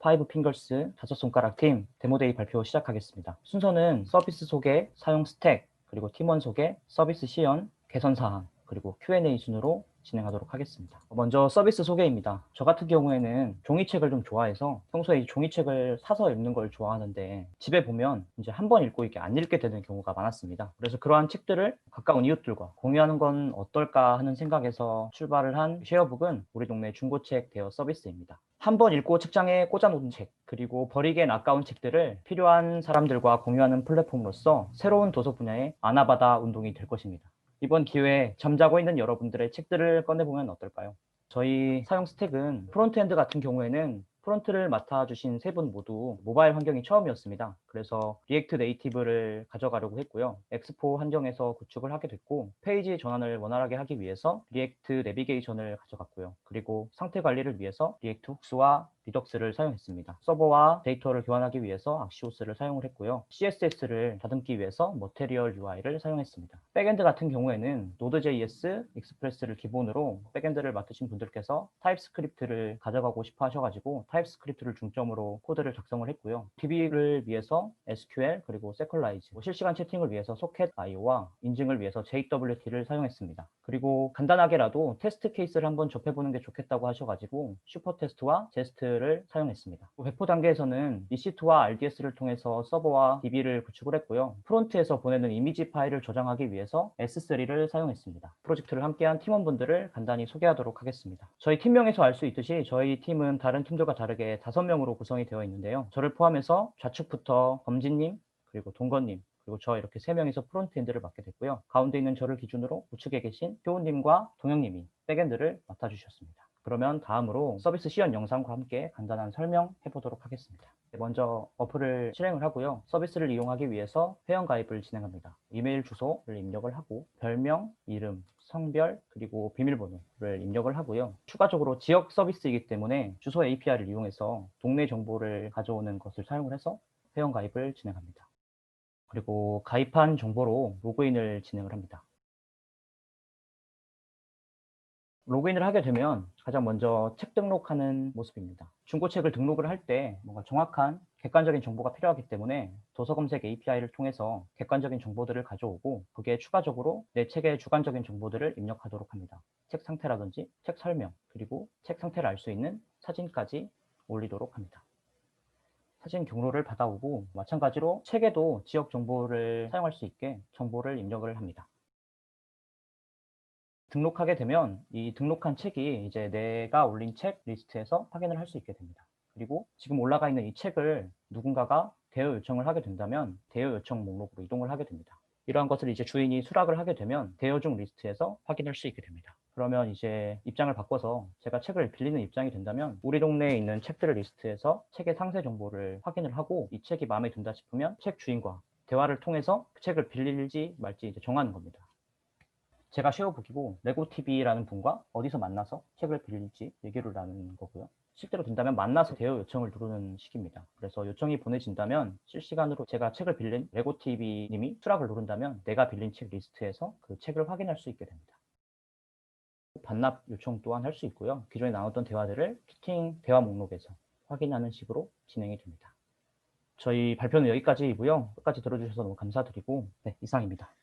파이브 핑걸스 다섯 손가락 팀 데모데이 발표 시작하겠습니다. 순서는 서비스 소개, 사용 스택, 그리고 팀원 소개, 서비스 시연, 개선 사항, 그리고 Q&A 순으로 진행하도록 하겠습니다. 먼저 서비스 소개입니다. 저 같은 경우에는 종이책을 좀 좋아해서 평소에 이 종이책을 사서 읽는 걸 좋아하는데 집에 보면 이제 한 번 읽고 이게 안 읽게 되는 경우가 많았습니다. 그래서 그러한 책들을 가까운 이웃들과 공유하는 건 어떨까 하는 생각에서 출발을 한 쉐어북은 우리 동네 중고책 대여 서비스입니다. 한 번 읽고 책장에 꽂아놓은 책, 그리고 버리기엔 아까운 책들을 필요한 사람들과 공유하는 플랫폼으로서 새로운 도서 분야의 아나바다 운동이 될 것입니다. 이번 기회에 잠자고 있는 여러분들의 책들을 꺼내보면 어떨까요? 저희 사용 스택은 프론트엔드 같은 경우에는 프론트를 맡아주신 세 분 모두 모바일 환경이 처음이었습니다. 그래서 리액트 네이티브를 가져가려고 했고요. 엑스포 환경에서 구축을 하게 됐고 페이지 전환을 원활하게 하기 위해서 리액트 내비게이션을 가져갔고요. 그리고 상태 관리를 위해서 리액트 훅스와 리덕스를 사용했습니다. 서버와 데이터를 교환하기 위해서 악시오스를 사용을 했고요. CSS를 다듬기 위해서 머테리얼 UI를 사용했습니다. 백엔드 같은 경우에는 Node.js, 익스프레스를 기본으로 백엔드를 맡으신 분들께서 타입스크립트를 가져가고 싶어 하셔가지고 타입스크립트를 중점으로 코드를 작성을 했고요. DB를 위해서 SQL 그리고 세컬라이즈, 뭐 실시간 채팅을 위해서 소켓 IO와 인증을 위해서 JWT를 사용했습니다. 그리고 간단하게라도 테스트 케이스를 한번 접해보는 게 좋겠다고 하셔가지고 슈퍼 테스트와 제스트 를 사용했습니다. 배포 단계에서는 EC2와 RDS를 통해서 서버와 DB를 구축을 했고요. 프론트에서 보내는 이미지 파일을 저장하기 위해서 S3를 사용했습니다. 프로젝트를 함께한 팀원분들을 간단히 소개하도록 하겠습니다. 저희 팀명에서 알 수 있듯이 저희 팀은 다른 팀들과 다르게 5명으로 구성이 되어 있는데요. 저를 포함해서 좌측부터 검진님, 그리고 동건님, 그리고 저 이렇게 세 명이서 프론트엔드를 맡게 됐고요. 가운데 있는 저를 기준으로 우측에 계신 효우님과 동영님이 백엔드를 맡아주셨습니다. 그러면 다음으로 서비스 시연 영상과 함께 간단한 설명해 보도록 하겠습니다. 먼저 어플을 실행을 하고요. 서비스를 이용하기 위해서 회원 가입을 진행합니다. 이메일 주소를 입력을 하고 별명, 이름, 성별, 그리고 비밀번호를 입력을 하고요. 추가적으로 지역 서비스이기 때문에 주소 API를 이용해서 동네 정보를 가져오는 것을 사용을 해서 회원 가입을 진행합니다. 그리고 가입한 정보로 로그인을 진행을 합니다. 로그인을 하게 되면 가장 먼저 책 등록하는 모습입니다. 중고책을 등록을 할 때 뭔가 정확한 객관적인 정보가 필요하기 때문에 도서 검색 API를 통해서 객관적인 정보들을 가져오고 거기에 추가적으로 내 책의 주관적인 정보들을 입력하도록 합니다. 책 상태라든지 책 설명 그리고 책 상태를 알 수 있는 사진까지 올리도록 합니다. 사진 경로를 받아오고 마찬가지로 책에도 지역 정보를 사용할 수 있게 정보를 입력을 합니다. 등록하게 되면 이 등록한 책이 이제 내가 올린 책 리스트에서 확인을 할 수 있게 됩니다. 그리고 지금 올라가 있는 이 책을 누군가가 대여 요청을 하게 된다면 대여 요청 목록으로 이동을 하게 됩니다. 이러한 것을 이제 주인이 수락을 하게 되면 대여 중 리스트에서 확인할 수 있게 됩니다. 그러면 이제 입장을 바꿔서 제가 책을 빌리는 입장이 된다면 우리 동네에 있는 책들을 리스트에서 책의 상세 정보를 확인을 하고 이 책이 마음에 든다 싶으면 책 주인과 대화를 통해서 그 책을 빌릴지 말지 이제 정하는 겁니다. 제가 쉐어북이고 레고TV라는 분과 어디서 만나서 책을 빌릴지 얘기를 나누는 거고요. 실제로 된다면 만나서 대여 요청을 누르는 식입니다. 그래서 요청이 보내진다면 실시간으로 제가 책을 빌린 레고TV님이 수락을 누른다면 내가 빌린 책 리스트에서 그 책을 확인할 수 있게 됩니다. 반납 요청 또한 할 수 있고요. 기존에 나눴던 대화들을 피팅 대화 목록에서 확인하는 식으로 진행이 됩니다. 저희 발표는 여기까지이고요. 끝까지 들어주셔서 너무 감사드리고 네, 이상입니다.